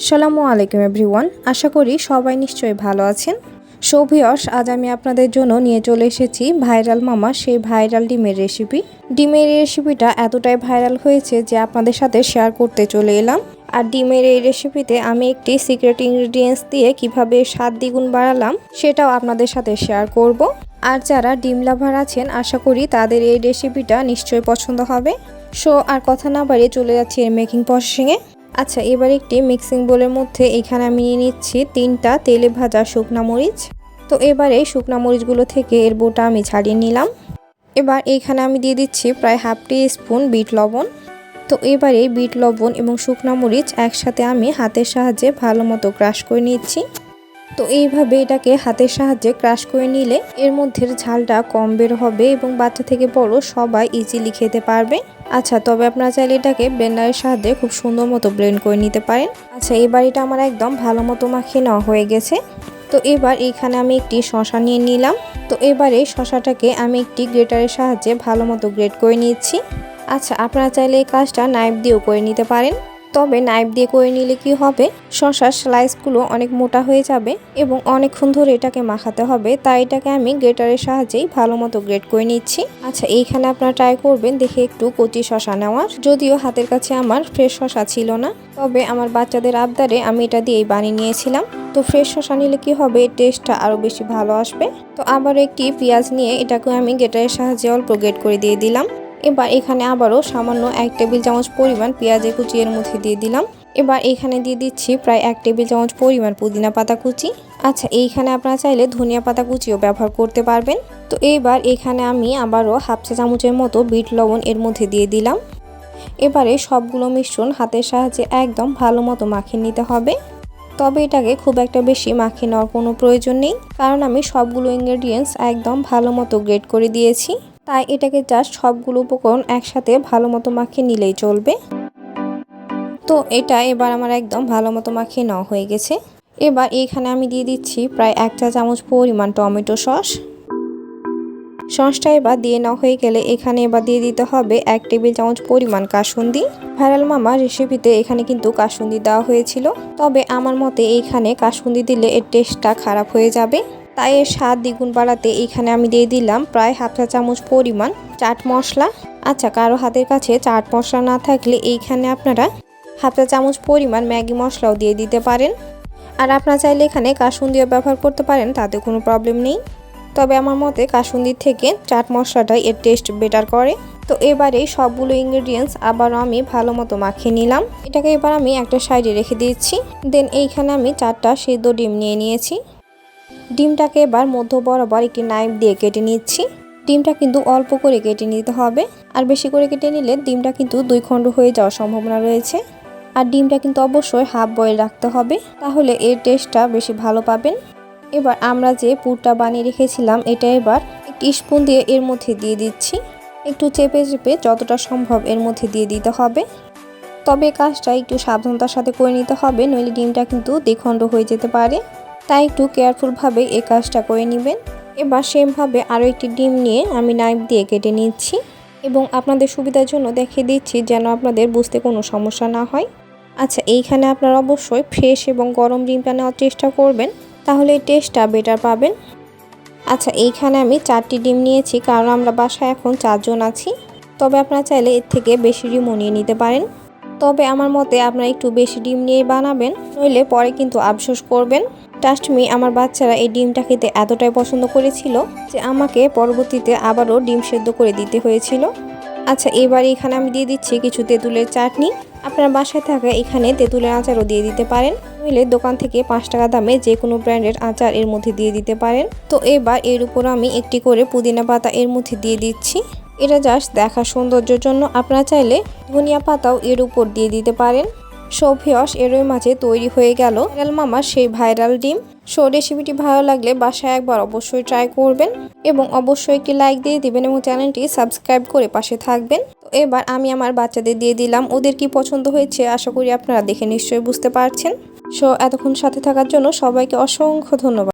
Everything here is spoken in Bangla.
আসসালামু আলাইকুম এভরিওয়ান। আশা করি সবাই নিশ্চয়ই ভালো আছেন। সৌভিয়স, আজ আমি আপনাদের জন্য নিয়ে চলে এসেছি ভাইরাল মামা, সেই ভাইরাল ডিমের রেসিপি ডিমের রেসিপিটা এতটাই ভাইরাল হয়েছে যে আপনাদের সাথে শেয়ার করতে চলে এলাম। আর ডিমের এই রেসিপিতে আমি একটি সিক্রেট ইনগ্রিডিয়েন্টস দিয়ে কীভাবে স্বাদ দ্বিগুণ বাড়ালাম, সেটাও আপনাদের সাথে শেয়ার করব। আর যারা ডিম লাভার আছেন, আশা করি তাদের এই রেসিপিটা নিশ্চয়ই পছন্দ হবে। সো, আর কথা না বাড়িয়ে চলে যাচ্ছি এর মেকিং প্রসেসিংয়ে আচ্ছা এবার একটি মিক্সিং বোলের মধ্যে এখানে আমি নিয়ে নিচ্ছি তিনটা তেলে ভাজা শুকনা মরিচ। তো এবারে শুকনা মরিচগুলো থেকে এর বোটা আমি ছাড়িয়ে নিলাম। এবার এখানে আমি দিয়ে দিচ্ছি প্রায় হাফ টি স্পুন বিট লবণ। তো এবারে বিট লবণ এবং শুকনা মরিচ একসাথে আমি হাতের সাহায্যে ভালো মতো ক্রাশ করে নিচ্ছি। তো এইভাবে এটাকে হাতের সাহায্যে ক্রাশ করে নিলে এর মধ্যে ঝালটা কম বের হবে এবং বাচ্চা থেকে বড় সবাই ইজিলি খেতে পারবে। আচ্ছা তবে আপনারা চাইলে এটাকে ব্লেন্ডারের সাহায্যে খুব সুন্দর মতো ব্লেন্ড করে নিতে পারেন। আচ্ছা এবার এটা আমার একদম ভালো মতো মাখিয়ে নেওয়া হয়ে গেছে। তো এবার এখানে আমি একটি শশা নিয়ে নিলাম। তো এবারে শশাটাকে আমি একটি গ্রেটারের সাহায্যে ভালো মতো গ্রেট করে নিচ্ছি। আচ্ছা আপনারা চাইলে এই কাজটা নাইফ দিয়েও করে নিতে পারেন। তবে নাইফ দিয়ে করে নিলে কি হবে? শশার স্লাইসগুলো অনেক মোটা হয়ে যাবে এবং অনেকক্ষণ ধরে এটাকে মাখাতে হবে। তাই এটাকে আমি গ্রেটারের সাহায্যেই ভালো মতো গ্রেট করে নিচ্ছি। আচ্ছা এইখানে আপনারা ট্রাই করবেন দেখে একটু কচি শশা নেওয়ার। যদিও হাতের কাছে আমার ফ্রেশ শশা ছিল না, তবে আমার বাচ্চাদের আবদারে আমি এটা দিয়েই বানিয়ে নিয়েছিলাম। তো ফ্রেশ শশা নিলে কি হবে? টেস্টটা আরও বেশি ভালো আসবে। তো আবার একটি পেঁয়াজ নিয়ে এটাকে আমি গেটারের সাহায্যে অল্প গেট করে দিয়ে দিলাম। এবার এখানে আবারও সামান্য এক টেবিল চামচ পরিমাণ পেঁয়াজের কুচি এর মধ্যে দিয়ে দিলাম। এবার এখানে দিয়ে দিচ্ছি প্রায় এক টেবিল চামচ পরিমাণ পুদিনা পাতা কুচি। আচ্ছা এইখানে আপনারা চাইলে ধনিয়া পাতা কুচিও ব্যবহার করতে পারবেন। তো এইবার এখানে আমি আবারও হাফ চা চামচের মতো বিট লবণ এর মধ্যে দিয়ে দিলাম। এবারে সবগুলো মিশ্রণ হাতের সাহায্যে একদম ভালো মতো মাখিয়ে নিতে হবে। তবে এটাকে খুব একটা বেশি মাখিয়ে নেওয়ার কোনো প্রয়োজন নেই। কারণ আমি সবগুলো ইনগ্রেডিয়েন্টস একদম ভালো মতো গ্রেড করে দিয়েছি। তাই এটাকে জাস্ট সবগুলো উপকরণ একসাথে ভালো মতো মাখিয়ে নিলেই চলবে। তো এটা এবার আমার একদম ভালো মতো মাখিয়ে নেওয়া হয়ে গেছে। এবার এইখানে আমি দিয়ে দিচ্ছি প্রায় এক চা চামচ পরিমাণ টমেটো সস। সসটা এবার দিয়ে নেওয়া হয়ে গেলে এখানে এবার দিয়ে দিতে হবে এক টেবিল চামচ পরিমাণ কাসুন্দি। ভাইরাল মামা রেসিপিতে এখানে কিন্তু কাসুন্দি দেওয়া হয়েছিল। তবে আমার মতে এইখানে কাসুন্দি দিলে এর টেস্টটা খারাপ হয়ে যাবে। তাই এর স্বাদ দ্বিগুণ বাড়াতে এখানে আমি দিয়ে দিলাম প্রায় হাফ চা চামচ পরিমাণ চাট মশলা। আচ্ছা কারও হাতের কাছে চাট মশলা না থাকলে এইখানে আপনারা হাফ চা চামচ পরিমাণ ম্যাগি মশলাও দিয়ে দিতে পারেন। আর আপনারা চাইলে এখানে কাসুন্দিও ব্যবহার করতে পারেন, তাতে কোনো প্রবলেম নেই। তবে আমার মতে কাসুন্দির থেকে চাট মশলাটাই এর টেস্ট বেটার করে। তো এবারে সবগুলো ইনগ্রেডিয়েন্টস আবারও আমি ভালো মতো মাখিয়ে নিলাম। এটাকে এবার আমি একটা সাইডে রেখে দিচ্ছি। দেন এইখানে আমি চারটা সিদ্ধ ডিম নিয়ে নিয়েছি। ডিমটাকে এবার মধ্য বরাবর একটি নাইফ দিয়ে কেটে নিচ্ছি। ডিমটা কিন্তু অল্প করে কেটে নিতে হবে। আর বেশি করে কেটে নিলে ডিমটা কিন্তু দুই খণ্ড হয়ে যাওয়ার সম্ভাবনা রয়েছে। আর ডিমটা কিন্তু অবশ্যই হাফ বয়েল রাখতে হবে, তাহলে এর টেস্টটা বেশি ভালো পাবেন। এবার আমরা যে পুরটা বানিয়ে রেখেছিলাম, এটা এবার একটি স্পুন দিয়ে এর মধ্যে দিয়ে দিচ্ছি। একটু চেপে চেপে যতটা সম্ভব এর মধ্যে দিয়ে দিতে হবে। তবে কাজটা একটু সাবধানতার সাথে করে নিতে হবে, নইলে ডিমটা কিন্তু দ্বিখণ্ড হয়ে যেতে পারে। তাই একটু কেয়ারফুলভাবে এই কাজটা করে নেবেন। এবার সেমভাবে আরও একটি ডিম নিয়ে আমি নাইফ দিয়ে কেটে নিচ্ছি এবং আপনাদের সুবিধার জন্য দেখিয়ে দিচ্ছি যেন আপনাদের বুঝতে কোনো সমস্যা না হয়। আচ্ছা এইখানে আপনারা অবশ্যই ফ্রেশ এবং গরম ডিমটা নেওয়ার চেষ্টা করবেন, তাহলে এই টেস্টটা বেটার পাবেন। আচ্ছা এইখানে আমি চারটি ডিম নিয়েছি, কারণ আমরা বাসায় এখন চারজন আছি। তবে আপনারা চাইলে এর থেকে বেশি ডিমও নিয়ে নিতে পারেন। তবে আমার মতে আপনারা একটু বেশি ডিম নিয়ে বানাবেন, নইলে পরে কিন্তু আফসোস করবেন। ট্রাস্ট মি আমার বাচ্চারা এই ডিমটা খেতে এতটাই পছন্দ করেছিল যে আমাকে পরবর্তীতে আবারও ডিম সেদ্ধ করে দিতে হয়েছিল। আচ্ছা এবার এখানে আমি দিয়ে দিচ্ছি কিছু তেঁতুলের চাটনি। আপনার বাসায় থাকা এখানে তেঁতুলের আচারও দিয়ে দিতে পারেন, নইলে দোকান থেকে পাঁচ টাকা দামে যে কোনো ব্র্যান্ডের আচার এর মধ্যে দিয়ে দিতে পারেন। তো এবার এর উপর আমি একটি করে পুদিনা পাতা এর মধ্যে দিয়ে দিচ্ছি। এটা জাস্ট দেখা সৌন্দর্যের জন্য আপনারা চাইলে ধনিয়া পাতাও এর উপর দিয়ে দিতে পারেন। সৌভিয়স এরই মাঝে তৈরি হয়ে গেল ভাইরাল মামার সেই ভাইরাল ডিম। সো রেসিপিটি ভালো লাগলে বাসায় একবার অবশ্যই ট্রাই করবেন এবং অবশ্যই একটি লাইক দিয়ে দিবেন এবং চ্যানেলটি সাবস্ক্রাইব করে পাশে থাকবেন। তো এবার আমি আমার বাচ্চাদের দিয়ে দিলাম, ওদের কি পছন্দ হয়েছে আশা করি আপনারা দেখে নিশ্চয়ই বুঝতে পারছেন। সো এতক্ষণ সাথে থাকার জন্য সবাইকে অসংখ্য ধন্যবাদ।